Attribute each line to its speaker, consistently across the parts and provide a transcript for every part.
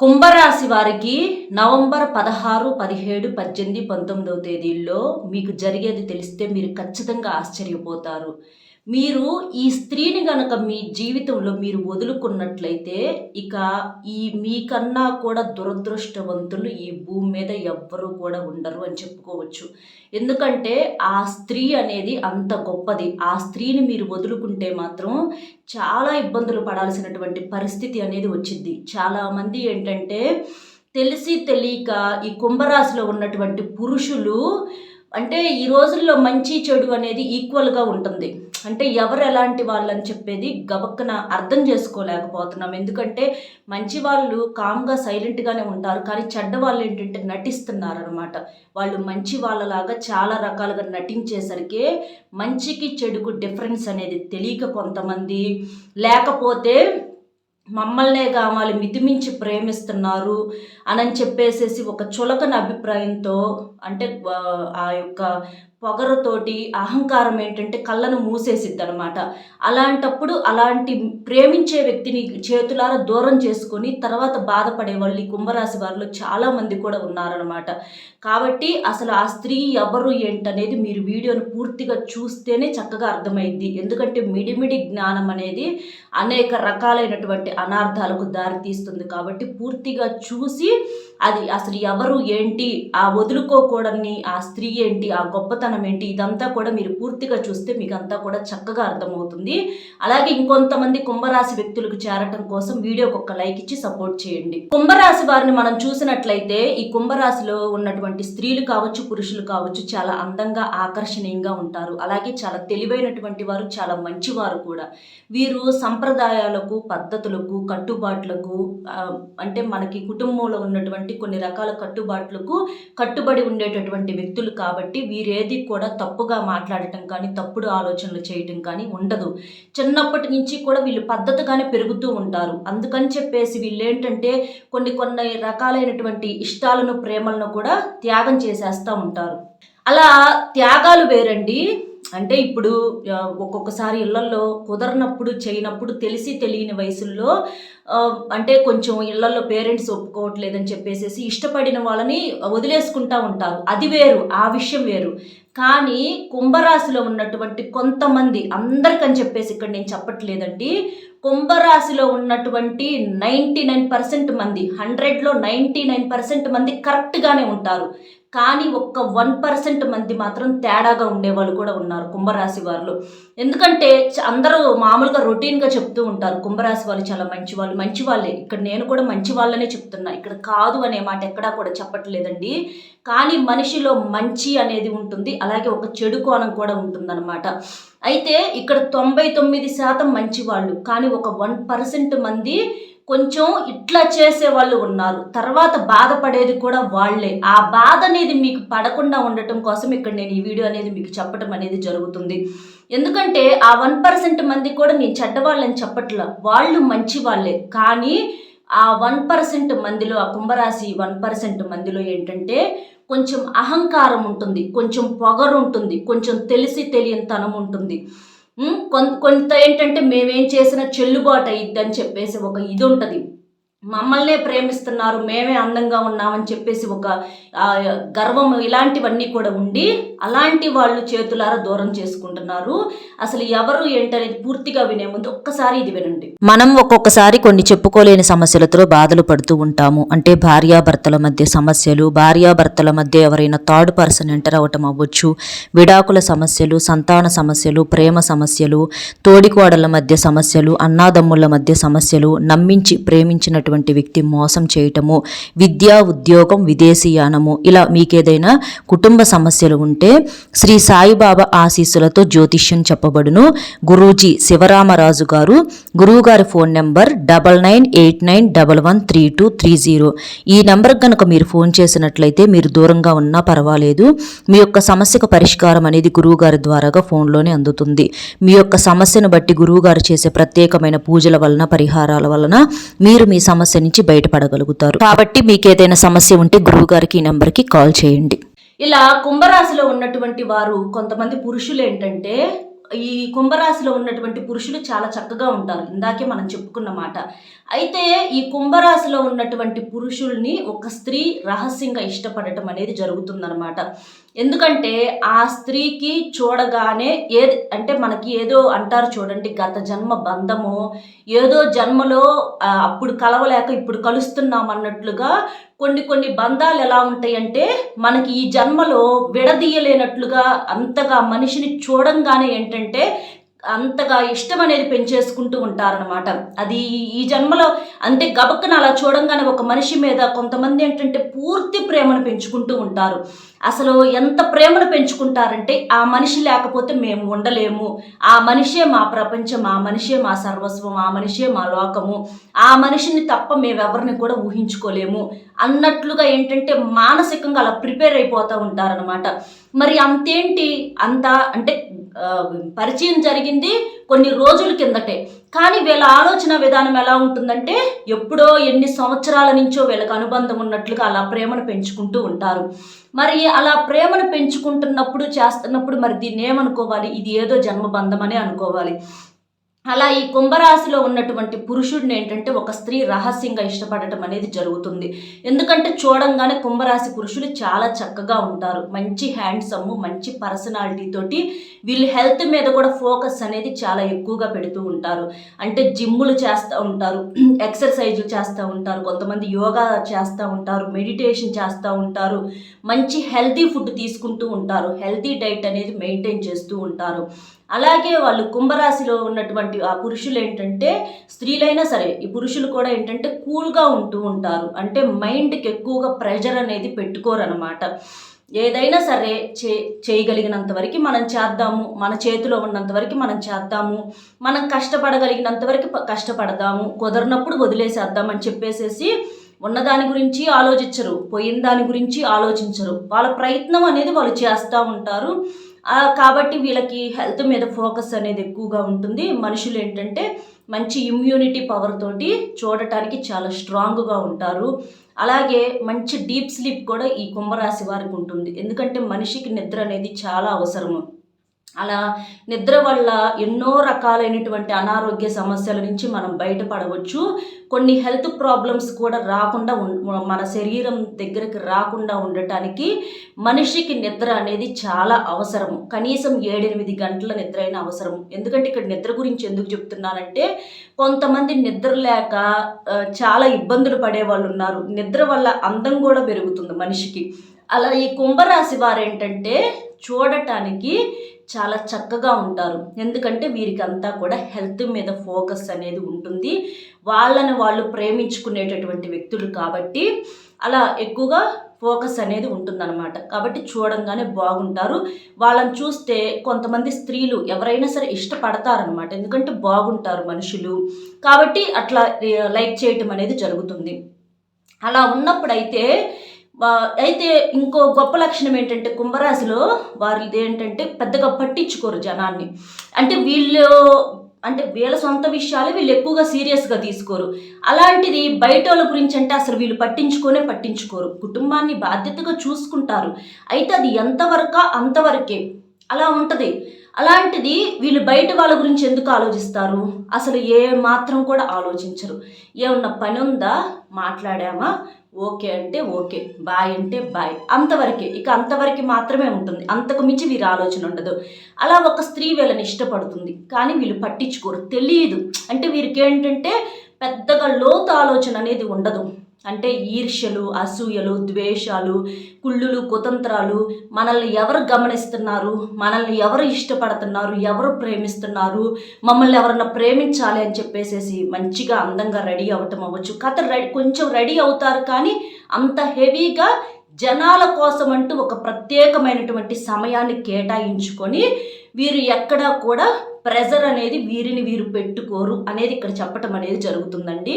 Speaker 1: కుంభరాశి వారికి నవంబర్ పదహారు పదిహేడు పద్దెనిమిది పంతొమ్మిదవ తేదీల్లో మీకు జరిగేది తెలిస్తే మీరు ఖచ్చితంగా ఆశ్చర్యపోతారు. మీరు ఈ స్త్రీని గనక మీ జీవితంలో మీరు వదులుకున్నట్లయితే ఇక ఈ మీకన్నా కూడా దురదృష్టవంతులు ఈ భూమి మీద ఎవ్వరూ కూడా ఉండరు అని చెప్పుకోవచ్చు. ఎందుకంటే ఆ స్త్రీ అనేది అంత గొప్పది. ఆ స్త్రీని మీరు వదులుకుంటే మాత్రం చాలా ఇబ్బందులు పడాల్సినటువంటి పరిస్థితి అనేది వచ్చింది. చాలామంది ఏంటంటే తెలిసి తెలియక ఈ కుంభరాశిలో ఉన్నటువంటి పురుషులు అంటే ఈ రోజుల్లో మంచి చెడు అనేది ఈక్వల్గా ఉంటుంది. అంటే ఎవరు ఎలాంటి వాళ్ళు అని చెప్పేది గబక్కన అర్థం చేసుకోలేకపోతున్నాం. ఎందుకంటే మంచి వాళ్ళు కామ్గా సైలెంట్గానే ఉంటారు. కానీ చెడ్డ వాళ్ళు ఏంటంటే నటిస్తున్నారు అనమాట వాళ్ళు మంచి వాళ్ళలాగా చాలా రకాలుగా నటించేసరికి మంచికి చెడుకు డిఫరెన్స్ అనేది తెలియక కొంతమంది లేకపోతే మమ్మల్నే కావాలి మితిమించి ప్రేమిస్తున్నారు అని చెప్పేసేసి ఒక చులకన అభిప్రాయంతో అంటే ఆ యొక్క పొగరుతోటి అహంకారం ఏంటంటే కళ్ళను మూసేసిద్ది అనమాట అలాంటప్పుడు అలాంటి ప్రేమించే వ్యక్తిని చేతులారా దూరం చేసుకొని తర్వాత బాధపడే వాళ్ళు ఈ కుంభరాశి వారిలో చాలామంది కూడా ఉన్నారనమాట కాబట్టి అసలు ఆ స్త్రీ ఎవరు ఏంటనేది మీరు వీడియోను పూర్తిగా చూస్తేనే చక్కగా అర్థమైద్ది. ఎందుకంటే మిడిమిడి జ్ఞానం అనేది అనేక రకాలైనటువంటి అనార్థాలకు దారితీస్తుంది. కాబట్టి పూర్తిగా చూసి అది అసలు ఎవరు ఏంటి ఆ వదులుకోకూడని ఆ స్త్రీ ఏంటి ఆ గొప్పతనం ఏంటి? ఇదంతా కూడా మీరు పూర్తిగా చూస్తే మీకు అంతా కూడా చక్కగా అర్థమవుతుంది. అలాగే ఇంకొంతమంది కుంభరాశి వ్యక్తులకు చేరటం కోసం వీడియోకి ఒక లైక్ ఇచ్చి సపోర్ట్ చేయండి. కుంభరాశి వారిని మనం చూసినట్లయితే ఈ కుంభరాశిలో ఉన్నటువంటి స్త్రీలు కావచ్చు పురుషులు కావచ్చు చాలా అందంగా ఆకర్షణీయంగా ఉంటారు. అలాగే చాలా తెలివైనటువంటి వారు చాలా మంచివారు కూడా. వీరు సంప్రదాయాలకు పద్ధతులకు కట్టుబాట్లకు అంటే మనకి కుటుంబంలో ఉన్నటువంటి కొన్ని రకాల కట్టుబాట్లకు కట్టుబడి ఉండేటటువంటి వ్యక్తులు కాబట్టి వీరేది కూడా తప్పుగా మాట్లాడటం కానీ తప్పుడు ఆలోచనలు చేయటం కానీ ఉండదు. చిన్నప్పటి నుంచి కూడా వీళ్ళు పద్ధతిగానే పెరుగుతూ ఉంటారు. అందుకని చెప్పేసి వీళ్ళు ఏంటంటే కొన్ని కొన్ని రకాలైనటువంటి ఇష్టాలను ప్రేమలను కూడా త్యాగం చేసేస్తూ ఉంటారు. అలా త్యాగాలు వేరండి. అంటే ఇప్పుడు ఒక్కొక్కసారి ఇళ్ళలో కుదరనప్పుడు చేయనప్పుడు తెలిసి తెలియని వయసుల్లో అంటే కొంచెం ఇళ్ళలో పేరెంట్స్ ఒప్పుకోవట్లేదని చెప్పేసి ఇష్టపడిన వాళ్ళని వదిలేసుకుంటా ఉంటారు. అది వేరు ఆ విషయం వేరు. కానీ కుంభరాశిలో ఉన్నటువంటి కొంతమంది అందరికని చెప్పేసి ఇక్కడ నేను చెప్పట్లేదండి. కుంభరాశిలో ఉన్నటువంటి నైంటీ నైన్ పర్సెంట్ మంది హండ్రెడ్లో నైంటీ నైన్ పర్సెంట్ మంది కరెక్ట్గానే ఉంటారు. కానీ ఒక్క వన్ పర్సెంట్ మంది మాత్రం తేడాగా ఉండేవాళ్ళు కూడా ఉన్నారు కుంభరాశి వారిలో. ఎందుకంటే అందరూ మామూలుగా రొటీన్గా చెప్తూ ఉంటారు కుంభరాశి వాళ్ళు చాలా మంచి వాళ్ళు మంచి వాళ్ళే ఇక్కడ నేను కూడా మంచి వాళ్ళనే చెప్తున్నా. ఇక్కడ కాదు అనే మాట ఎక్కడా కూడా చెప్పట్లేదండి. కానీ మనిషిలో మంచి అనేది ఉంటుంది అలాగే ఒక చెడు కోణం కూడా ఉంటుందన్నమాట. అయితే ఇక్కడ తొంభై తొమ్మిది శాతం మంచి వాళ్ళు కానీ ఒక వన్ పర్సెంట్ మంది కొంచెం ఇట్లా చేసే వాళ్ళు ఉన్నారు. తర్వాత బాధపడేది కూడా వాళ్ళే. ఆ బాధ అనేది మీకు పడకుండా ఉండటం కోసం ఇక్కడ నేను ఈ వీడియో అనేది మీకు చెప్పడం అనేది జరుగుతుంది. ఎందుకంటే ఆ వన్ పర్సెంట్ మంది కూడా నేను చెడ్డవాళ్ళని చెప్పట్లా. వాళ్ళు మంచి వాళ్ళే కానీ ఆ వన్ పర్సెంట్ మందిలో ఆ కుంభరాశి వన్ పర్సెంట్ మందిలో ఏంటంటే కొంచెం అహంకారం ఉంటుంది. కొంచెం పొగరు ఉంటుంది. కొంచెం తెలిసి తెలియనితనం ఉంటుంది. కొంత ఏంటంటే మేమేం చేసిన చెల్లుబాటు అయ్యిద్దని అని చెప్పేసి ఒక ఇది ఉంటుంది. మమ్మల్నే ప్రేమిస్తున్నారు మేమే అందంగా ఉన్నామని చెప్పేసి ఒక గర్వం ఇలాంటివన్నీ కూడా ఉండి అలాంటి వాళ్ళు చేతులారా దూరం చేసుకుంటున్నారు. అసలు ఎవరు ఏంటనేది పూర్తిగా వినే ముందు ఒక్కసారి ఇది వినండి.
Speaker 2: మనం ఒక్కొక్కసారి కొన్ని చెప్పుకోలేని సమస్యలతో బాధలు పడుతూ ఉంటాము. అంటే భార్యాభర్తల మధ్య సమస్యలు భార్యాభర్తల మధ్య ఎవరైనా థర్డ్ పర్సన్ ఎంటర్ అవటం అవ్వచ్చు విడాకుల సమస్యలు సంతాన సమస్యలు ప్రేమ సమస్యలు తోడికోడల మధ్య సమస్యలు అన్నాదమ్ముల మధ్య సమస్యలు నమ్మించి ప్రేమించినటువంటి ఉన్నటువంటి వ్యక్తి మోసం చేయటము విద్యా ఉద్యోగం విదేశీయానము ఇలా మీకేదైనా కుటుంబ సమస్యలు ఉంటే శ్రీ సాయిబాబా ఆశీస్సులతో జ్యోతిష్యం చెప్పబడును. గురూజీ శివరామరాజు గారు గురువుగారి phone number double nine eight nine double one three two three zero. ఈ నెంబర్ కనుక మీరు ఫోన్ చేసినట్లయితే మీరు దూరంగా ఉన్నా పర్వాలేదు. మీ యొక్క సమస్యకు పరిష్కారం అనేది గురువుగారి ద్వారాగా ఫోన్లోనే అందుతుంది. మీ యొక్క సమస్యను బట్టి గురువుగారు చేసే ప్రత్యేకమైన పూజల వలన పరిహారాల వలన మీరు మీ సమస్య సమస్య నుంచి బయటపడగలుగుతారు. కాబట్టి మీకు ఏదైనా సమస్య ఉంటే గురువు గారికి ఈ నెంబర్కి కాల్ చేయండి.
Speaker 1: ఇలా కుంభరాశిలో ఉన్నటువంటి వారు కొంతమంది పురుషులు ఏంటంటే ఈ కుంభరాశిలో ఉన్నటువంటి పురుషులు చాలా చక్కగా ఉంటారు. ఇందాకే మనం చెప్పుకున్న మాట. అయితే ఈ కుంభరాశిలో ఉన్నటువంటి పురుషుల్ని ఒక స్త్రీ రహస్యంగా ఇష్టపడటం అనేది జరుగుతుందన్నమాట. ఎందుకంటే ఆ స్త్రీకి చూడగానే ఏది అంటే మనకి ఏదో అంటారు చూడండి గత జన్మ బంధము ఏదో జన్మలో అప్పుడు కలవలేక ఇప్పుడు కలుస్తున్నాం అన్నట్లుగా కొన్ని కొన్ని బంధాలు ఎలా ఉంటాయంటే మనకి ఈ జన్మలో విడదీయలేనట్లుగా అంతగా మనిషిని చూడంగానే ఏంటంటే అంతగా ఇష్టం అనేది పెంచేసుకుంటూ ఉంటారనమాట అది ఈ జన్మలో అంటే గబక్కన అలా చూడంగానే ఒక మనిషి మీద కొంతమంది ఏంటంటే పూర్తి ప్రేమను పెంచుకుంటూ ఉంటారు. అసలు ఎంత ప్రేమను పెంచుకుంటారంటే ఆ మనిషి లేకపోతే మేము ఉండలేము. ఆ మనిషే మా ప్రపంచం ఆ మనిషే మా సర్వస్వం ఆ మనిషే మా లోకము. ఆ మనిషిని తప్ప మేమెవరిని కూడా ఊహించుకోలేము. అన్నట్లుగా ఏంటంటే మానసికంగా అలా ప్రిపేర్ అయిపోతూ ఉంటారనమాట మరి అంతేంటి? అంత అంటే పరిచయం జరిగింది కొన్ని రోజుల కిందటే. కానీ వీళ్ళ ఆలోచన విధానం ఎలా ఉంటుందంటే ఎప్పుడో ఎన్ని సంవత్సరాల నుంచో వీళ్ళకి అనుబంధం ఉన్నట్లుగా అలా ప్రేమను పెంచుకుంటూ ఉంటారు. మరి అలా ప్రేమను పెంచుకుంటున్నప్పుడు చేస్తున్నప్పుడు మరి దీన్ని ఏమనుకోవాలి? ఇది ఏదో జన్మబంధం అనే అనుకోవాలి. అలా ఈ కుంభరాశిలో ఉన్నటువంటి పురుషుడిని ఏంటంటే ఒక స్త్రీ రహస్యంగా ఇష్టపడటం అనేది జరుగుతుంది. ఎందుకంటే చూడంగానే కుంభరాశి పురుషులు చాలా చక్కగా ఉంటారు. మంచి హ్యాండ్సమ్ మంచి పర్సనాలిటీ తోటి వీళ్ళు హెల్త్ మీద కూడా ఫోకస్ అనేది చాలా ఎక్కువగా పెడుతూ ఉంటారు. అంటే జిమ్ములు చేస్తూ ఉంటారు ఎక్సర్సైజులు చేస్తూ ఉంటారు కొంతమంది యోగా చేస్తూ ఉంటారు మెడిటేషన్ చేస్తూ ఉంటారు మంచి హెల్తీ ఫుడ్ తీసుకుంటూ ఉంటారు. హెల్తీ డైట్ అనేది మెయింటైన్ చేస్తూ ఉంటారు. అలాగే వాళ్ళు కుంభరాశిలో ఉన్నటువంటి ఆ పురుషులు ఏంటంటే స్త్రీలైనా సరే ఈ పురుషులు కూడా ఏంటంటే కూల్గా ఉంటూ ఉంటారు. అంటే మైండ్కి ఎక్కువగా ప్రెషర్ అనేది పెట్టుకోరు అనమాట ఏదైనా సరే చే చేయగలిగినంత వరకు మనం చేద్దాము మన చేతిలో ఉన్నంత వరకు మనం చేద్దాము మనం కష్టపడగలిగినంత వరకు కష్టపడదాము కుదరినప్పుడు వదిలేసేద్దాం అని చెప్పేసేసి ఉన్నదాని గురించి ఆలోచించరు పోయిన దాని గురించి ఆలోచించరు. వాళ్ళ ప్రయత్నం అనేది వాళ్ళు చేస్తూ ఉంటారు. కాబట్టి వీళ్ళకి హెల్త్ మీద ఫోకస్ అనేది ఎక్కువగా ఉంటుంది. మనుషులు ఏంటంటే మంచి ఇమ్యూనిటీ పవర్ తోటి చూడటానికి చాలా స్ట్రాంగ్గా ఉంటారు. అలాగే మంచి డీప్ స్లీప్ కూడా ఈ కుంభరాశి వారికి ఉంటుంది. ఎందుకంటే మనిషికి నిద్ర అనేది చాలా అవసరము. అలా నిద్ర వల్ల ఎన్నో రకాలైనటువంటి అనారోగ్య సమస్యల నుంచి మనం బయటపడవచ్చు. కొన్ని హెల్త్ ప్రాబ్లమ్స్ కూడా రాకుండా ఉం- మన శరీరం దగ్గరికి రాకుండా ఉండటానికి మనిషికి నిద్ర అనేది చాలా అవసరం కనీసం ఏడెనిమిది గంటల నిద్ర అయిన అవసరం ఎందుకంటే ఇక్కడ నిద్ర గురించి ఎందుకు చెప్తున్నానంటే కొంతమంది నిద్ర లేక చాలా ఇబ్బందులు పడే వాళ్ళు ఉన్నారు. నిద్ర వల్ల అందం కూడా పెరుగుతుంది మనిషికి. అలా ఈ కుంభరాశి వారు ఏంటంటే చూడటానికి చాలా చక్కగా ఉంటారు. ఎందుకంటే వీరికి అంతా కూడా హెల్త్ మీద ఫోకస్ అనేది ఉంటుంది. వాళ్ళని వాళ్ళు ప్రేమించుకునేటటువంటి వ్యక్తులు కాబట్టి అలా ఎక్కువగా ఫోకస్ అనేది ఉంటుందన్నమాట. కాబట్టి చూడంగానే బాగుంటారు. వాళ్ళని చూస్తే కొంతమంది స్త్రీలు ఎవరైనా సరే ఇష్టపడతారనమాట ఎందుకంటే బాగుంటారు మనుషులు. కాబట్టి అట్లా లైక్ చేయటం అనేది జరుగుతుంది. అలా ఉన్నప్పుడైతే అయితే ఇంకో గొప్ప లక్షణం ఏంటంటే కుంభరాశిలో వారిది ఏంటంటే పెద్దగా పట్టించుకోరు జనాన్ని. అంటే వీళ్ళు అంటే వీళ్ళ సొంత విషయాలు వీళ్ళు ఎక్కువగా సీరియస్గా తీసుకోరు. అలాంటిది బయట వాళ్ళ గురించి అంటే అసలు వీళ్ళు పట్టించుకోనే పట్టించుకోరు. కుటుంబాన్ని బాధ్యతగా చూసుకుంటారు. అయితే అది ఎంతవరకా అంతవరకే. అలా ఉంటుంది. అలాంటిది వీళ్ళు బయట వాళ్ళ గురించి ఎందుకు ఆలోచిస్తారు? అసలు ఏ మాత్రం కూడా ఆలోచించరు. ఏమన్నా పని ఉందా? మాట్లాడామా? ఓకే అంటే ఓకే బాయ్ అంటే బాయ్. అంతవరకే ఇక అంతవరకు మాత్రమే ఉంటుంది. అంతకు మించి వీరి ఆలోచన ఉండదు. అలా ఒక స్త్రీ వీళ్ళని ఇష్టపడుతుంది. కానీ వీళ్ళు పట్టించుకోరు. తెలియదు అంటే వీరికి ఏంటంటే పెద్దగా లోతు ఆలోచన అనేది ఉండదు. అంటే ఈర్ష్యలు అసూయలు ద్వేషాలు కుళ్ళులు కుతంత్రాలు మనల్ని ఎవరు గమనిస్తున్నారు మనల్ని ఎవరు ఇష్టపడుతున్నారు ఎవరు ప్రేమిస్తున్నారు మమ్మల్ని ఎవరన్నా ప్రేమించాలి అని చెప్పేసేసి మంచిగా అందంగా రెడీ అవ్వటం అవ్వచ్చు. కథ రెడీ కొంచెం రెడీ అవుతారు కానీ అంత హెవీగా జనాల కోసం అంటూ ఒక ప్రత్యేకమైనటువంటి సమయాన్ని కేటాయించుకొని వీరు ఎక్కడా కూడా ప్రెజర్ అనేది వీరిని వీరు పెట్టుకోరు అనేది ఇక్కడ చెప్పటం అనేది జరుగుతుందండి.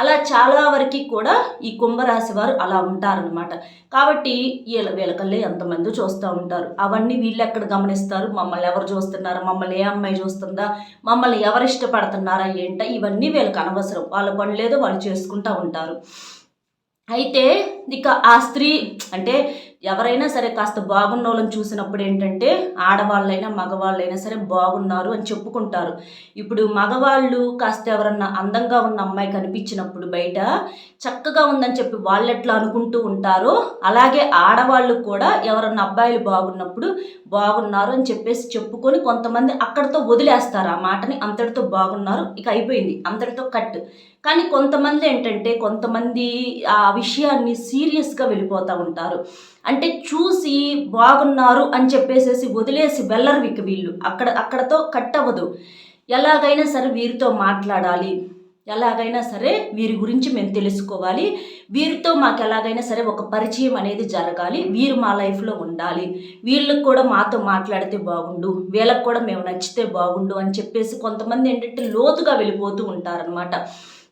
Speaker 1: అలా చాలా వరకు కూడా ఈ కుంభరాశి వారు అలా ఉంటారనమాట కాబట్టి వీళ్ళ వీళ్ళకల్లే ఎంతమంది చూస్తూ ఉంటారు. అవన్నీ వీళ్ళు ఎక్కడ గమనిస్తారు? మమ్మల్ని ఎవరు చూస్తున్నారు? మమ్మల్ని ఏ అమ్మాయి చూస్తుందా? మమ్మల్ని ఎవరు ఇష్టపడుతున్నారా? ఏంట? ఇవన్నీ వీళ్ళకి అనవసరం. వాళ్ళ పనులేదో వాళ్ళు చేసుకుంటూ ఉంటారు. అయితే ఇక ఆ స్త్రీ అంటే ఎవరైనా సరే కాస్త బాగున్న వాళ్ళని చూసినప్పుడు ఏంటంటే ఆడవాళ్ళైనా మగవాళ్ళైనా సరే బాగున్నారు అని చెప్పుకుంటారు. ఇప్పుడు మగవాళ్ళు కాస్త ఎవరన్నా అందంగా ఉన్న అమ్మాయి కనిపించినప్పుడు బయట చక్కగా ఉందని చెప్పి వాళ్ళు ఎట్లా అనుకుంటూ ఉంటారో అలాగే ఆడవాళ్ళు కూడా ఎవరన్నా అబ్బాయిలు బాగున్నప్పుడు బాగున్నారు అని చెప్పేసి చెప్పుకొని కొంతమంది అక్కడితో వదిలేస్తారు. ఆ మాటని అంతటితో బాగున్నారు. ఇక అయిపోయింది. అంతటితో కట్. కానీ కొంతమంది ఏంటంటే కొంతమంది ఆ విషయాన్ని సీరియస్గా వెళ్ళిపోతూ ఉంటారు. అంటే చూసి బాగున్నారు అని చెప్పేసేసి వదిలేసి వెళ్ళరు ఇక వీళ్ళు. అక్కడ అక్కడతో కట్ అవ్వదు ఎలాగైనా సరే వీరితో మాట్లాడాలి. ఎలాగైనా సరే వీరి గురించి మేము తెలుసుకోవాలి. వీరితో మాకు ఎలాగైనా సరే ఒక పరిచయం అనేది జరగాలి. వీరు మా లైఫ్లో ఉండాలి. వీళ్ళకి కూడా మాతో మాట్లాడితే బాగుండు. వీళ్ళకి కూడా మేము నచ్చితే బాగుండు అని చెప్పేసి కొంతమంది ఏంటంటే లోతుగా వెళ్ళిపోతూ ఉంటారనమాట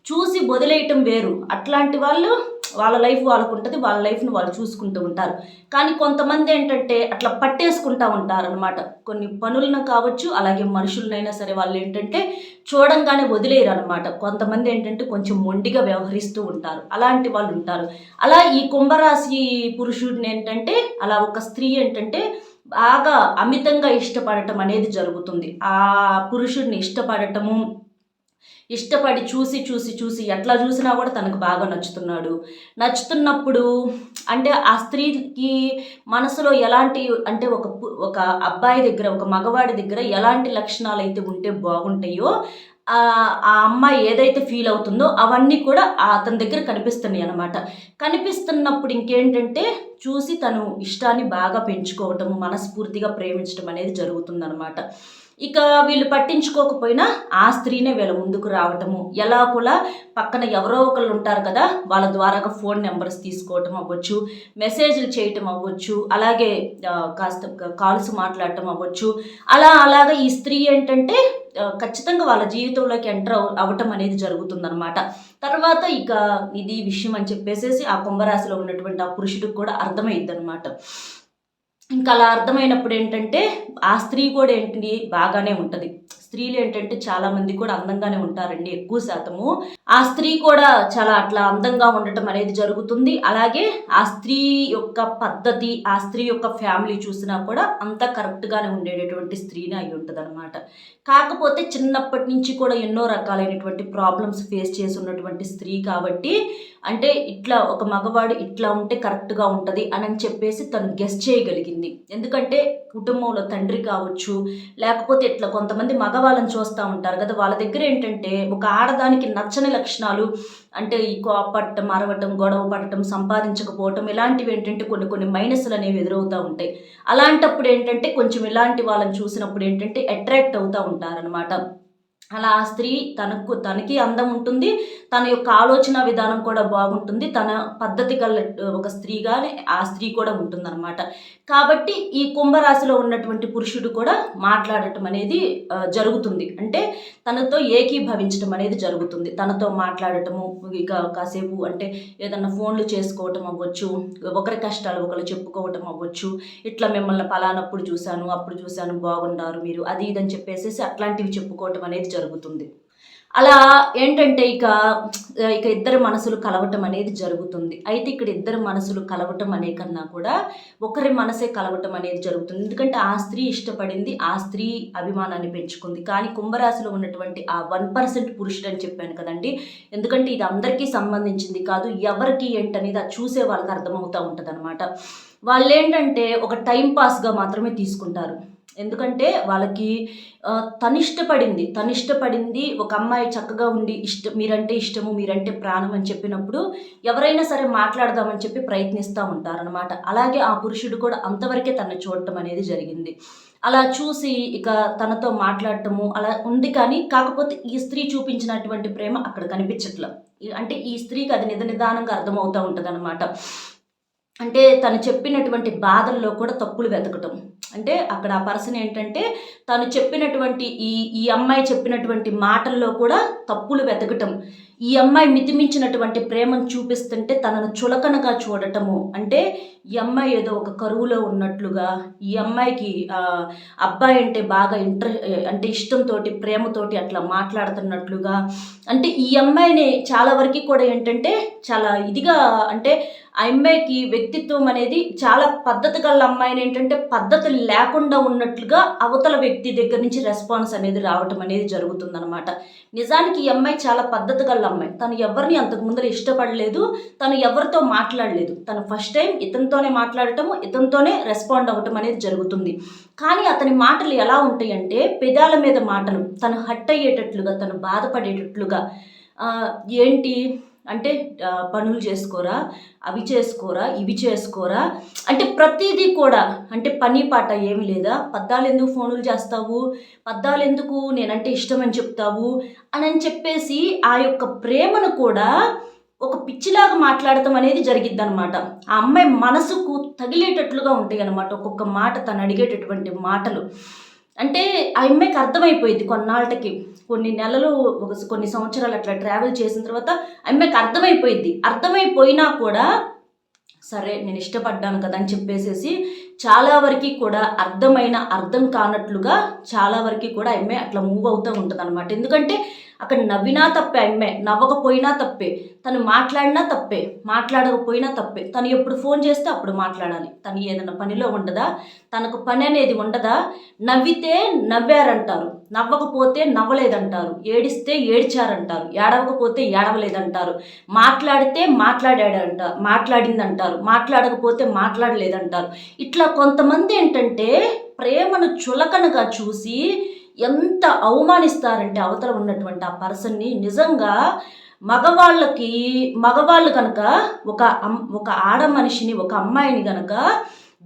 Speaker 1: చూసి వదిలేయటం వేరు. అట్లాంటి వాళ్ళు వాళ్ళ లైఫ్ వాళ్ళకు ఉంటుంది వాళ్ళ లైఫ్ని వాళ్ళు చూసుకుంటూ ఉంటారు. కానీ కొంతమంది ఏంటంటే అట్లా పట్టేసుకుంటూ ఉంటారు అనమాట కొన్ని పనులను కావచ్చు అలాగే మనుషులనైనా సరే వాళ్ళు ఏంటంటే చూడంగానే వదిలేయరు అనమాట కొంతమంది ఏంటంటే కొంచెం మొండిగా వ్యవహరిస్తూ ఉంటారు. అలాంటి వాళ్ళు ఉంటారు. అలా ఈ కుంభరాశి పురుషుడిని ఏంటంటే అలా ఒక స్త్రీ ఏంటంటే బాగా అమితంగా ఇష్టపడటం అనేది జరుగుతుంది. ఆ పురుషుడిని ఇష్టపడటము ఇష్టపడి చూసి చూసి చూసి ఎట్లా చూసినా కూడా తనకు బాగా నచ్చుతున్నాడు. నచ్చుతున్నప్పుడు అంటే ఆ స్త్రీకి మనసులో ఎలాంటి అంటే ఒక ఒక అబ్బాయి దగ్గర ఒక మగవాడి దగ్గర ఎలాంటి లక్షణాలు అయితే ఉంటే బాగుంటాయో ఆ అమ్మాయి ఏదైతే ఫీల్ అవుతుందో అవన్నీ కూడా అతని దగ్గర కనిపిస్తున్నాయి అనమాట కనిపిస్తున్నప్పుడు ఇంకేంటంటే చూసి తను ఇష్టాన్ని బాగా పెంచుకోవటము మనస్ఫూర్తిగా ప్రేమించడం అనేది జరుగుతుందన్నమాట. ఇక వీళ్ళు పట్టించుకోకపోయినా ఆ స్త్రీనే వీళ్ళ ముందుకు రావటము ఎలా కూడా పక్కన ఎవరో ఒకళ్ళు ఉంటారు కదా వాళ్ళ ద్వారాగా ఫోన్ నెంబర్స్ తీసుకోవటం అవ్వచ్చు మెసేజ్లు చేయటం అవ్వచ్చు అలాగే కాస్త కాల్స్ మాట్లాడటం అవ్వచ్చు. అలా అలాగా ఈ స్త్రీ ఏంటంటే ఖచ్చితంగా వాళ్ళ జీవితంలోకి ఎంటర్ అవ్వటం అనేది జరుగుతుందన్నమాట. తర్వాత ఇక ఇది విషయం అని చెప్పేసేసి ఆ కుంభరాశిలో ఉన్నటువంటి ఆ పురుషుడికి కూడా అర్థమైంది అనమాట ఇంకా అలా అర్థమైనప్పుడు ఏంటంటే ఆ స్త్రీ కూడా ఏంటి బాగానే ఉంటుంది. స్త్రీలు ఏంటంటే చాలా మంది కూడా అందంగానే ఉంటారండి ఎక్కువ శాతము. ఆ స్త్రీ కూడా చాలా అట్లా అందంగా ఉండటం అనేది జరుగుతుంది. అలాగే ఆ స్త్రీ యొక్క పద్ధతి ఆ స్త్రీ యొక్క ఫ్యామిలీ చూసినా కూడా అంత కరెక్ట్గానే ఉండేటటువంటి స్త్రీనే అయి ఉంటుంది అనమాట కాకపోతే చిన్నప్పటి నుంచి కూడా ఎన్నో రకాలైనటువంటి ప్రాబ్లమ్స్ ఫేస్ చేసి ఉన్నటువంటి స్త్రీ కాబట్టి అంటే ఇట్లా ఒక మగవాడు ఇట్లా ఉంటే కరెక్ట్గా ఉంటుంది అని చెప్పేసి తను గెస్ చేయగలిగింది. ఎందుకంటే కుటుంబంలో తండ్రి కావచ్చు లేకపోతే ఇట్లా కొంతమంది మగ మగవాళ్ళని చూస్తూ ఉంటారు కదా. వాళ్ళ దగ్గర ఏంటంటే ఒక ఆడదానికి నచ్చని లక్షణాలు అంటే ఈ కోపడటం అరవటం గొడవ పడటం సంపాదించకపోవటం ఇలాంటివి ఏంటంటే కొన్ని కొన్ని మైనస్లు అనేవి ఎదురవుతూ ఉంటాయి. అలాంటప్పుడు ఏంటంటే కొంచెం ఇలాంటి వాళ్ళని చూసినప్పుడు ఏంటంటే అట్రాక్ట్ అవుతూ ఉంటారనమాట అలా ఆ స్త్రీ తనకు తనకి అందం ఉంటుంది. తన యొక్క ఆలోచన విధానం కూడా బాగుంటుంది. తన పద్ధతి గల ఒక స్త్రీగానే ఆ స్త్రీ కూడా ఉంటుందన్నమాట. కాబట్టి ఈ కుంభరాశిలో ఉన్నటువంటి పురుషుడు కూడా మాట్లాడటం అనేది జరుగుతుంది. అంటే తనతో ఏకీభవించడం అనేది జరుగుతుంది. తనతో మాట్లాడటము ఇక కాసేపు అంటే ఏదన్నా ఫోన్లు చేసుకోవటం అవ్వచ్చు ఒకరి కష్టాలు ఒకరు చెప్పుకోవటం అవ్వచ్చు. ఇట్లా మిమ్మల్ని ఫలానప్పుడు చూశాను అప్పుడు చూశాను బాగున్నారు మీరు అది ఇదని చెప్పేసి అట్లాంటివి చెప్పుకోవటం అనేది జరుగుతుంది. అలా ఏంటంటే ఇక ఇక ఇద్దరు మనసులు కలవటం అనేది జరుగుతుంది. అయితే ఇక్కడ ఇద్దరు మనసులు కలవటం అనే కన్నా కూడా ఒకరి మనసే కలవటం అనేది జరుగుతుంది. ఎందుకంటే ఆ స్త్రీ ఇష్టపడింది ఆ స్త్రీ అభిమానాన్ని పెంచుకుంది. కానీ కుంభరాశిలో ఉన్నటువంటి ఆ వన్ పర్సెంట్ పురుషుడు అని చెప్పాను కదండి. ఎందుకంటే ఇది అందరికీ సంబంధించింది కాదు ఎవరికి ఏంటనేది అది చూసే వాళ్ళకి అర్థమవుతూ ఉంటుంది అనమాట వాళ్ళు ఏంటంటే ఒక టైం పాస్గా మాత్రమే తీసుకుంటారు. ఎందుకంటే వాళ్ళకి తనిష్టపడింది. తనిష్టపడింది ఒక అమ్మాయి చక్కగా ఉండి ఇష్టం మీరంటే ఇష్టము మీరంటే ప్రాణం అని చెప్పినప్పుడు ఎవరైనా సరే మాట్లాడదామని చెప్పి ప్రయత్నిస్తూ ఉంటారనమాట అలాగే ఆ పురుషుడు కూడా అంతవరకే తను చూడటం అనేది జరిగింది. అలా చూసి ఇక తనతో మాట్లాడటము అలా ఉంది కానీ కాకపోతే ఈ స్త్రీ చూపించినటువంటి ప్రేమ అక్కడ కనిపించట్లేదు అంటే ఈ స్త్రీకి అది నిద నిదానంగా అర్థమవుతూ ఉంటుంది అంటే తను చెప్పినటువంటి బాధల్లో కూడా తప్పులు వెతకటం. అంటే అక్కడ ఆ పర్సన్ ఏంటంటే తను చెప్పినటువంటి ఈ ఈ అమ్మాయి చెప్పినటువంటి మాటల్లో కూడా తప్పులు వెతకటం. ఈ అమ్మాయి మితిమించినటువంటి ప్రేమను చూపిస్తుంటే తనను చులకనగా చూడటము. అంటే ఈ అమ్మాయి ఏదో ఒక కరువులో ఉన్నట్లుగా ఈ అమ్మాయికి అబ్బాయి అంటే బాగా ఇంటర్ అంటే ఇష్టంతో ప్రేమతోటి అట్లా మాట్లాడుతున్నట్లుగా. అంటే ఈ అమ్మాయిని చాలా వరకు కూడా ఏంటంటే చాలా ఇదిగా అంటే ఆ అమ్మాయికి వ్యక్తిత్వం అనేది చాలా పద్ధతి గల అమ్మాయిని ఏంటంటే పద్ధతులు లేకుండా ఉన్నట్లుగా అవతల వ్యక్తి దగ్గర నుంచి రెస్పాన్స్ అనేది రావటం అనేది జరుగుతుందన్నమాట. నిజానికి ఈ అమ్మాయి చాలా పద్ధతి గల అమ్మాయి. తను ఎవరిని అంతకు ముందర ఇష్టపడలేదు తను ఎవరితో మాట్లాడలేదు. తను ఫస్ట్ టైం ఇతనితోనే మాట్లాడటము ఇతనితోనే రెస్పాండ్ అవ్వటం అనేది జరుగుతుంది. కానీ అతని మాటలు ఎలా ఉంటాయంటే పెదాల మీద మాటలు. తను హట్ అయ్యేటట్లుగా తను బాధపడేటట్లుగా ఏంటి? అంటే పనులు చేసుకోరా అవి చేసుకోరా ఇవి చేసుకోరా? అంటే ప్రతిదీ కూడా అంటే పని పాట ఏమి లేదా? పద్దాలు ఎందుకు ఫోనులు చేస్తావు? పద్దాలు ఎందుకు నేనంటే ఇష్టం అని చెప్తావు? అని అని చెప్పేసి ఆ యొక్క ప్రేమను కూడా ఒక పిచ్చిలాగా మాట్లాడటం అనేది జరిగిద్ది అనమాట ఆ అమ్మాయి మనసుకు తగిలేటట్లుగా ఉంటాయి అనమాట ఒక్కొక్క మాట తను అడిగేటటువంటి మాటలు. అంటే ఆ అమ్మాయికి అర్థమైపోయింది కొన్నాళ్ళకి. కొన్ని నెలలు ఒక కొన్ని సంవత్సరాలు అట్లా ట్రావెల్ చేసిన తర్వాత ఆ అమ్మాయికి అర్థమైపోయింది. అర్థమైపోయినా కూడా సరే నేను ఇష్టపడ్డాను కదా అని చెప్పేసేసి చాలా వరకు కూడా అర్థమైన అర్థం కానట్లుగా చాలా వరకు కూడా అమ్మాయి అట్లా మూవ్ అవుతూ ఉంటుంది అనమాట ఎందుకంటే అక్కడ నవ్వినా తప్పే అమ్మే. నవ్వకపోయినా తప్పే. తను మాట్లాడినా తప్పే. మాట్లాడకపోయినా తప్పే. తను ఎప్పుడు ఫోన్ చేస్తే అప్పుడు మాట్లాడాలి. తను ఏదైనా పనిలో ఉండదా? తనకు పని అనేది ఉండదా? నవ్వితే నవ్వారంటారు. నవ్వకపోతే నవ్వలేదంటారు. ఏడిస్తే ఏడ్చారంటారు. ఏడవకపోతే ఏడవలేదంటారు. మాట్లాడితే మాట్లాడాడంట మాట్లాడిందంటారు. మాట్లాడకపోతే మాట్లాడలేదంటారు. ఇట్లా కొంతమంది ఏంటంటే ప్రేమను చులకనగా చూసి ఎంత అవమానిస్తారంటే అవతల ఉన్నటువంటి ఆ పర్సన్ని. నిజంగా మగవాళ్ళకి మగవాళ్ళు కనుక ఒక అమ్ ఒక ఆడ మనిషిని ఒక అమ్మాయిని కనుక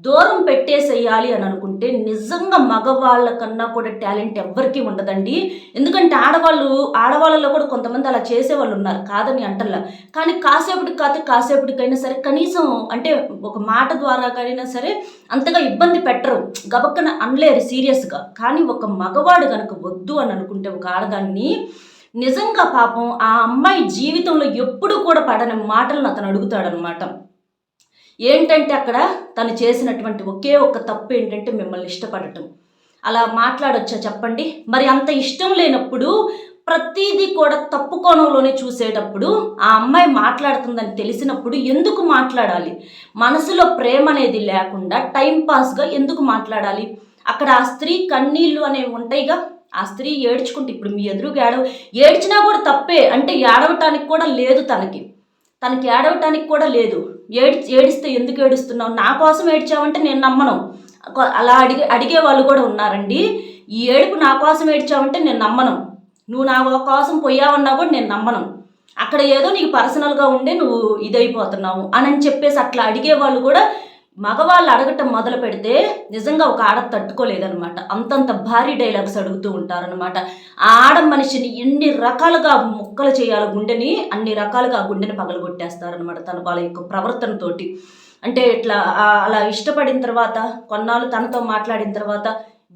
Speaker 1: దూరం పెట్టేసేయాలి అని అనుకుంటే నిజంగా మగవాళ్ళ కన్నా కూడా టాలెంట్ ఎవ్వరికీ ఉండదండి. ఎందుకంటే ఆడవాళ్ళు ఆడవాళ్ళలో కూడా కొంతమంది అలా చేసేవాళ్ళు ఉన్నారు. కాదని అంటల్లా. కానీ కాసేపటికి కాదు కాసేపటికైనా సరే కనీసం అంటే ఒక మాట ద్వారా కైనా సరే అంతగా ఇబ్బంది పెట్టరు. గబక్కన అనలేరు సీరియస్గా. కానీ ఒక మగవాడు కనుక వద్దు అని అనుకుంటే ఒక ఆడదాన్ని నిజంగా పాపం ఆ అమ్మాయి జీవితంలో ఎప్పుడు కూడా పడని మాటలను అతను అడుగుతాడనమాట ఏంటంటే అక్కడ తను చేసినటువంటి ఒకే ఒక్క తప్పు ఏంటంటే మిమ్మల్ని ఇష్టపడటం. అలా మాట్లాడొచ్చా చెప్పండి? మరి అంత ఇష్టం లేనప్పుడు ప్రతిదీ కూడా తప్పు కోణంలోనే చూసేటప్పుడు ఆ అమ్మాయి మాట్లాడుతుందని తెలిసినప్పుడు ఎందుకు మాట్లాడాలి? మనసులో ప్రేమ అనేది లేకుండా టైంపాస్గా ఎందుకు మాట్లాడాలి? అక్కడ ఆ స్త్రీ కన్నీళ్ళు అనేవి ఉంటాయిగా? ఆ స్త్రీ ఏడ్చుకుంటే ఇప్పుడు మీ ఎదురుగా ఏడవ ఏడ్చినా కూడా తప్పే. అంటే ఏడవటానికి కూడా లేదు తనకి. తనకి ఏడవటానికి కూడా లేదు. ఏడి ఏడిస్తే ఎందుకు ఏడుస్తున్నావు? నా కోసం ఏడ్చావంటే నేను నమ్మను. అలా అడిగే అడిగే వాళ్ళు కూడా ఉన్నారండి. ఈ ఏడుపు నా కోసం ఏడ్చావంటే నేను నమ్మను. నువ్వు నా కోసం పోయావన్నా కూడా నేను నమ్మను. అక్కడ ఏదో నీకు పర్సనల్గా ఉండే నువ్వు ఇదైపోతున్నావు అని చెప్పేసి అట్లా అడిగే వాళ్ళు కూడా మగవాళ్ళు అడగటం మొదలు పెడితే నిజంగా ఒక ఆడ తట్టుకోలేదనమాట అంతంత భారీ డైలాగ్స్ అడుగుతూ ఉంటారనమాట ఆ ఆడ మనిషిని ఎన్ని రకాలుగా ముక్కలు చేయాలి గుండెని అన్ని రకాలుగా ఆ గుండెని పగలగొట్టేస్తారనమాట తన వాళ్ళ యొక్క ప్రవర్తనతోటి. అంటే ఇట్లా అలా ఇష్టపడిన తర్వాత కొన్నాళ్ళు తనతో మాట్లాడిన తర్వాత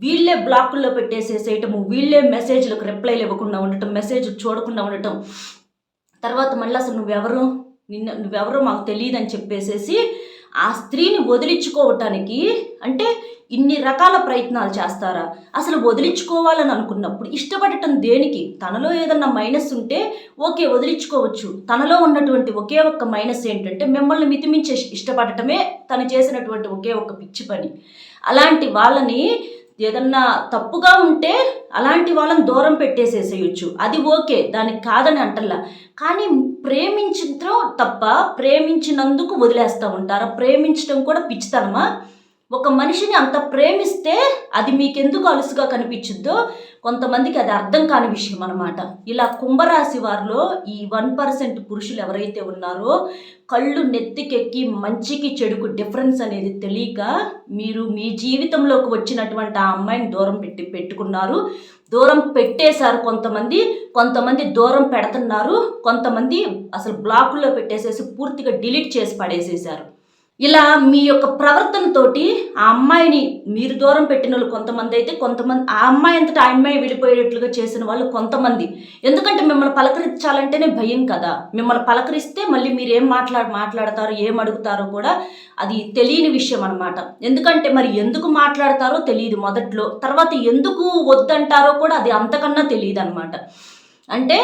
Speaker 1: వీళ్ళే బ్లాకుల్లో పెట్టేసేసేయటము వీళ్ళే మెసేజ్లకు రిప్లైలు ఇవ్వకుండా ఉండటం మెసేజ్ చూడకుండా ఉండటం. తర్వాత మళ్ళీ అసలు నువ్వెవరు? నిన్న నువ్వెవరో మాకు తెలియదని చెప్పేసేసి ఆ స్త్రీని వదిలించుకోవటానికి అంటే ఇన్ని రకాల ప్రయత్నాలు చేస్తారా? అసలు వదిలించుకోవాలని అనుకున్నప్పుడు ఇష్టపడటం దేనికి? తనలో ఏదన్నా మైనస్ ఉంటే ఓకే వదిలించుకోవచ్చు. తనలో ఉన్నటువంటి ఒకే ఒక్క మైనస్ ఏంటంటే మిమ్మల్ని మితిమించే ఇష్టపడటమే తను చేసినటువంటి ఒకే ఒక్క పిచ్చి పని. అలాంటి వాళ్ళని ఏదన్నా తప్పుగా ఉంటే అలాంటి వాళ్ళని దూరం పెట్టేసేసేయచ్చు. అది ఓకే దానికి కాదని అంటల్లా. కానీ ప్రేమించడం తప్ప ప్రేమించినందుకు వదిలేస్తూ ఉంటారా? ప్రేమించడం కూడా పిచ్చితనమా? ఒక మనిషిని అంత ప్రేమిస్తే అది మీకెందుకు అలుసుగా కనిపించుద్దో? కొంతమందికి అది అర్థం కాని విషయం అనమాట ఇలా కుంభరాశి వారిలో ఈ వన్ పర్సెంట్ పురుషులు ఎవరైతే ఉన్నారో కళ్ళు నెత్తికెక్కి మంచికి చెడుకు డిఫరెన్స్ అనేది తెలియక మీరు మీ జీవితంలోకి వచ్చినటువంటి ఆ అమ్మాయిని దూరం పెట్టి పెట్టుకున్నారు. దూరం పెట్టేశారు కొంతమంది కొంతమంది దూరం పెడుతున్నారు కొంతమంది అసలు బ్లాకుల్లో పెట్టేసేసి పూర్తిగా డిలీట్ చేసి పడేసేశారు. ఇలా మీ యొక్క ప్రవర్తనతోటి ఆ అమ్మాయిని మీరు దూరం పెట్టిన వాళ్ళు కొంతమంది అయితే కొంతమంది ఆ అమ్మాయి అంతటా ఆ అమ్మాయి విడిపోయేటట్లుగా చేసిన వాళ్ళు కొంతమంది. ఎందుకంటే మిమ్మల్ని పలకరించాలంటేనే భయం కదా. మిమ్మల్ని పలకరిస్తే మళ్ళీ మీరు ఏం మాట్లాడ మాట్లాడతారో ఏం అడుగుతారో కూడా అది తెలియని విషయం అనమాట ఎందుకంటే మరి ఎందుకు మాట్లాడతారో తెలియదు మొదట్లో. తర్వాత ఎందుకు వద్దంటారో కూడా అది అంతకన్నా తెలియదు అనమాట అంటే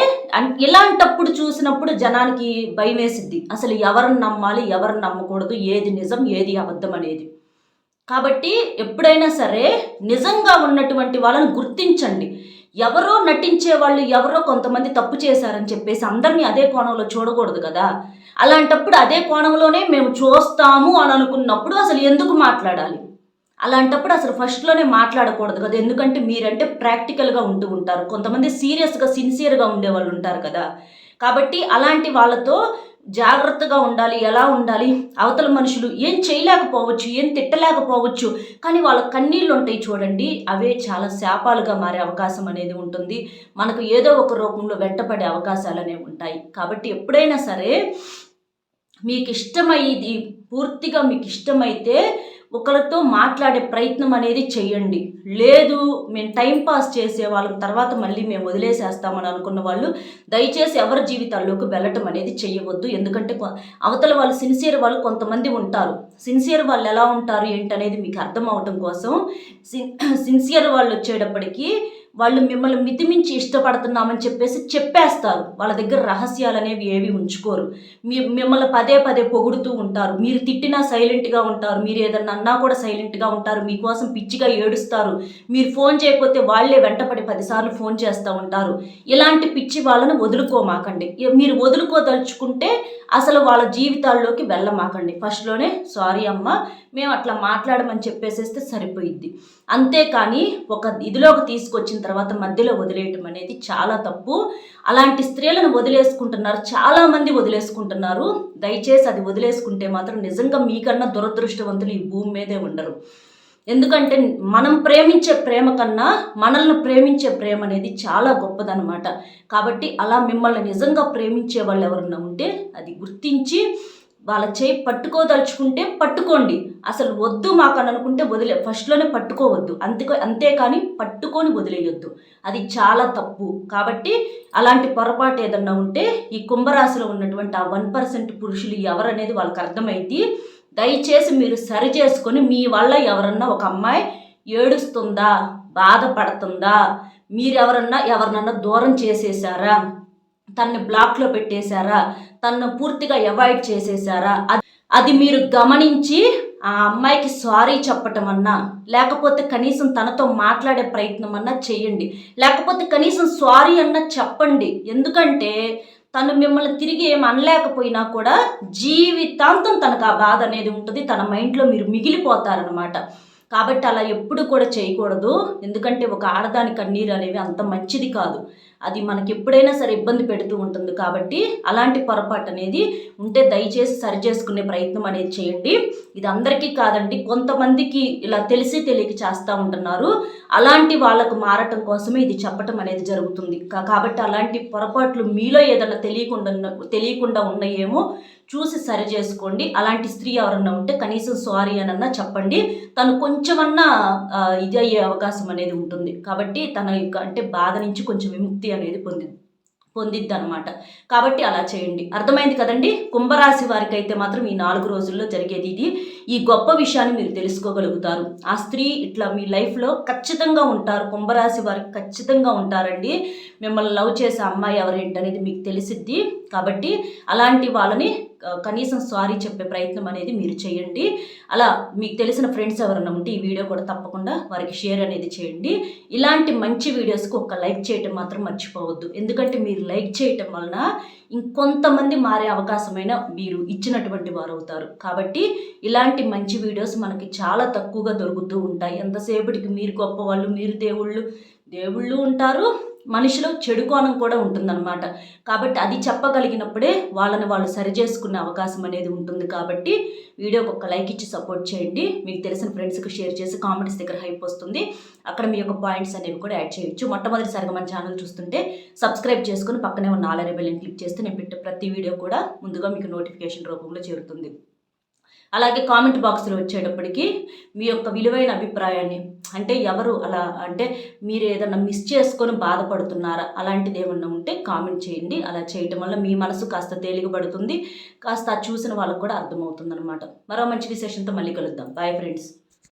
Speaker 1: ఇలాంటప్పుడు చూసినప్పుడు జనానికి భయం వేసిద్ది అసలు ఎవరిని నమ్మాలి ఎవరిని నమ్మకూడదు ఏది నిజం ఏది అబద్ధం అనేది. కాబట్టి ఎప్పుడైనా సరే నిజంగా ఉన్నటువంటి వాళ్ళని గుర్తించండి. ఎవరో నటించే వాళ్ళు ఎవరో కొంతమంది తప్పు చేశారని చెప్పేసి అందరినీ అదే కోణంలో చూడకూడదు కదా. అలాంటప్పుడు అదే కోణంలోనే మేము చూస్తాము అని అనుకున్నప్పుడు అసలు ఎందుకు మాట్లాడాలి? అలాంటప్పుడు అసలు ఫస్ట్లోనే మాట్లాడకూడదు కదా. ఎందుకంటే మీరంటే ప్రాక్టికల్గా ఉంటూ ఉంటారు. కొంతమంది సీరియస్గా సిన్సియర్గా ఉండే వాళ్ళు ఉంటారు కదా. కాబట్టి అలాంటి వాళ్ళతో జాగ్రత్తగా ఉండాలి. ఎలా ఉండాలి? అవతల మనుషులు ఏం చేయలేకపోవచ్చు ఏం తిట్టలేకపోవచ్చు. కానీ వాళ్ళ కన్నీళ్ళు ఉంటాయి చూడండి. అవే చాలా శాపాలుగా మారే అవకాశం అనేది ఉంటుంది. మనకు ఏదో ఒక రూపంలో వెంటపడే అవకాశాలు అనేవి ఉంటాయి. కాబట్టి ఎప్పుడైనా సరే మీకు ఇష్టమైది పూర్తిగా మీకు ఇష్టమైతే ఒకరితో మాట్లాడే ప్రయత్నం అనేది చేయండి. లేదు మేము టైం పాస్ చేసే వాళ్ళం తర్వాత మళ్ళీ మేము వదిలేసేస్తామని అనుకున్న వాళ్ళు దయచేసి ఎవరి జీవితాల్లోకి వెళ్ళటం అనేది చేయవద్దు. ఎందుకంటే అవతల వాళ్ళు సిన్సియర్ వాళ్ళు కొంతమంది ఉంటారు. సిన్సియర్ వాళ్ళు ఎలా ఉంటారు ఏంటనేది మీకు అర్థం అవటం కోసం సిన్ సిన్సియర్ వాళ్ళు వచ్చేటప్పటికి వాళ్ళు మిమ్మల్ని మితిమించి ఇష్టపడుతున్నామని చెప్పేసి చెప్పేస్తారు. వాళ్ళ దగ్గర రహస్యాలు అనేవి ఏవి ఉంచుకోరు. మీ మిమ్మల్ని పదే పదే పొగుడుతూ ఉంటారు. మీరు తిట్టినా సైలెంట్గా ఉంటారు. మీరు ఏదన్నా అన్నా కూడా సైలెంట్గా ఉంటారు. మీకోసం పిచ్చిగా ఏడుస్తారు. మీరు ఫోన్ చేయకపోతే వాళ్ళే వెంటపడి పదిసార్లు ఫోన్ చేస్తూ ఉంటారు. ఇలాంటి పిచ్చి వాళ్ళని వదులుకోమాకండి. మీరు వదులుకోదలుచుకుంటే అసలు వాళ్ళ జీవితాల్లోకి వెళ్ళమాకండి. ఫస్ట్లోనే సారీ అమ్మ మేము అట్లా మాట్లాడమని చెప్పేసేస్తే సరిపోయిద్ది. అంతేకాని ఒక ఇదిలోకి తీసుకొచ్చిన తర్వాత మధ్యలో వదిలేయటం అనేది చాలా తప్పు. అలాంటి స్త్రీలను వదిలేసుకుంటున్నారు చాలామంది వదిలేసుకుంటున్నారు. దయచేసి అది వదిలేసుకుంటే మాత్రం నిజంగా మీకన్నా దురదృష్టవంతులు ఈ భూమి మీదే ఉండరు. ఎందుకంటే మనం ప్రేమించే ప్రేమ కన్నా మనల్ని ప్రేమించే ప్రేమ అనేది చాలా గొప్పదనమాట కాబట్టి అలా మిమ్మల్ని నిజంగా ప్రేమించే వాళ్ళు ఎవరన్నా ఉంటే అది గుర్తించి వాళ్ళ చేయి పట్టుకోదలుచుకుంటే పట్టుకోండి. అసలు వద్దు మాకు అని అనుకుంటే వదిలే ఫస్ట్లోనే పట్టుకోవద్దు. అంతే అంతేకాని పట్టుకొని వదిలేయొద్దు. అది చాలా తప్పు. కాబట్టి అలాంటి పొరపాటు ఏదన్నా ఉంటే ఈ కుంభరాశిలో ఉన్నటువంటి ఆ వన్ పర్సెంట్ పురుషులు ఎవరనేది వాళ్ళకి అర్థమైంది దయచేసి మీరు సరి చేసుకొని మీ వల్ల ఎవరన్నా ఒక అమ్మాయి ఏడుస్తుందా బాధపడుతుందా మీరెవరన్నా ఎవరినన్నా దూరం చేసేసారా తన్ని బ్లాక్లో పెట్టేశారా తన్ను పూర్తిగా అవాయిడ్ చేసేసారా అది అది మీరు గమనించి ఆ అమ్మాయికి సారీ చెప్పటం అన్నా లేకపోతే కనీసం తనతో మాట్లాడే ప్రయత్నం అన్నా చేయండి. లేకపోతే కనీసం సారీ అన్నా చెప్పండి. ఎందుకంటే తను మిమ్మల్ని తిరిగి ఏం అనలేకపోయినా కూడా జీవితాంతం తనకు ఆ బాధ అనేది ఉంటుంది. తన మైండ్లో మీరు మిగిలిపోతారనమాట కాబట్టి అలా ఎప్పుడు కూడా చేయకూడదు. ఎందుకంటే ఒక ఆడదాని కన్నీరు అనేవి అంత మంచిది కాదు. అది మనకి ఎప్పుడైనా సరే ఇబ్బంది పెడుతూ ఉంటుంది కాబట్టి అలాంటి పొరపాటు అనేది ఉంటే దయచేసి సరి చేసుకునే ప్రయత్నం అనేది చేయండి. ఇది అందరికీ కాదండి కొంతమందికి ఇలా తెలిసి తెలియక చేస్తూ ఉంటున్నారు. అలాంటి వాళ్ళకు మారటం కోసమే ఇది చెప్పటం అనేది జరుగుతుంది. కాబట్టి అలాంటి పొరపాట్లు మీలో ఏదైనా తెలియకుండా తెలియకుండా ఉన్నాయేమో చూసి సరి చేసుకోండి. అలాంటి స్త్రీ ఎవరన్నా ఉంటే కనీసం సారీ అనన్నా చెప్పండి. తను కొంచెమన్నా ఇది అయ్యే అవకాశం అనేది ఉంటుంది. కాబట్టి తన యొక్క అంటే బాధ నుంచి కొంచెం విముక్తి అనేది పొంది పొందిద్ది అనమాట కాబట్టి అలా చేయండి. అర్థమైంది కదండి? కుంభరాశి వారికి అయితే మాత్రం ఈ నాలుగు రోజుల్లో జరిగేది ఇది. ఈ గొప్ప విషయాన్ని మీరు తెలుసుకోగలుగుతారు. ఆ స్త్రీ ఇట్లా మీ లైఫ్లో ఖచ్చితంగా ఉంటారు. కుంభరాశి వారికి ఖచ్చితంగా ఉంటారండి. మిమ్మల్ని లవ్ చేసే అమ్మాయి ఎవరేంటనేది మీకు తెలిసిద్ది. కాబట్టి అలాంటి వాళ్ళని కనీసం సారీ చెప్పే ప్రయత్నం అనేది మీరు చేయండి. అలా మీకు తెలిసిన ఫ్రెండ్స్ ఎవరైనా ఉంటే ఈ వీడియో కూడా తప్పకుండా వారికి షేర్ అనేది చేయండి. ఇలాంటి మంచి వీడియోస్కి ఒక లైక్ చేయటం మాత్రం మర్చిపోవద్దు. ఎందుకంటే మీరు లైక్ చేయటం వలన ఇంకొంతమంది మారే అవకాశమైన మీరు ఇచ్చినటువంటి వారు అవుతారు. కాబట్టి ఇలాంటి మంచి వీడియోస్ మనకి చాలా తక్కువగా దొరుకుతూ ఉంటాయి. ఎంతసేపటికి మీరు గొప్పవాళ్ళు మీరు దేవుళ్ళు దేవుళ్ళు ఉంటారు. మనిషిలో చెడు కోణం కూడా ఉంటుందన్నమాట. కాబట్టి అది చెప్పగలిగినప్పుడే వాళ్ళని వాళ్ళు సరి చేసుకునే అవకాశం అనేది ఉంటుంది కాబట్టి వీడియోకి ఒక లైక్ ఇచ్చి సపోర్ట్ చేయండి. మీకు తెలిసిన ఫ్రెండ్స్కి షేర్ చేసి కామెంట్స్ దగ్గర హైప్ వస్తుంది. అక్కడ మీ యొక్క పాయింట్స్ అనేవి కూడా యాడ్ చేయొచ్చు. మొట్టమొదటిసారిగా మన ఛానల్ చూస్తుంటే సబ్స్క్రైబ్ చేసుకుని పక్కనే ఉన్న ఆల్ బెల్లని క్లిక్ చేస్తే నేను పెట్టే ప్రతి వీడియో కూడా ముందుగా మీకు నోటిఫికేషన్ రూపంలో చేరుతుంది. అలాగే కామెంట్ బాక్స్లో వచ్చేటప్పటికి మీ యొక్క విలువైన అభిప్రాయాన్ని అంటే ఎవరు అలా అంటే మీరు ఏదైనా మిస్ చేసుకొని బాధపడుతున్నారా అలాంటిది ఏమన్నా ఉంటే కామెంట్ చేయండి. అలా చేయటం వల్ల మీ మనసు కాస్త తేలికపడుతుంది కాస్త చూసిన వాళ్ళకు కూడా అర్థమవుతుంది అనమాట మరో మంచి విశేషంతో మళ్ళీ కలుద్దాం. Bye friends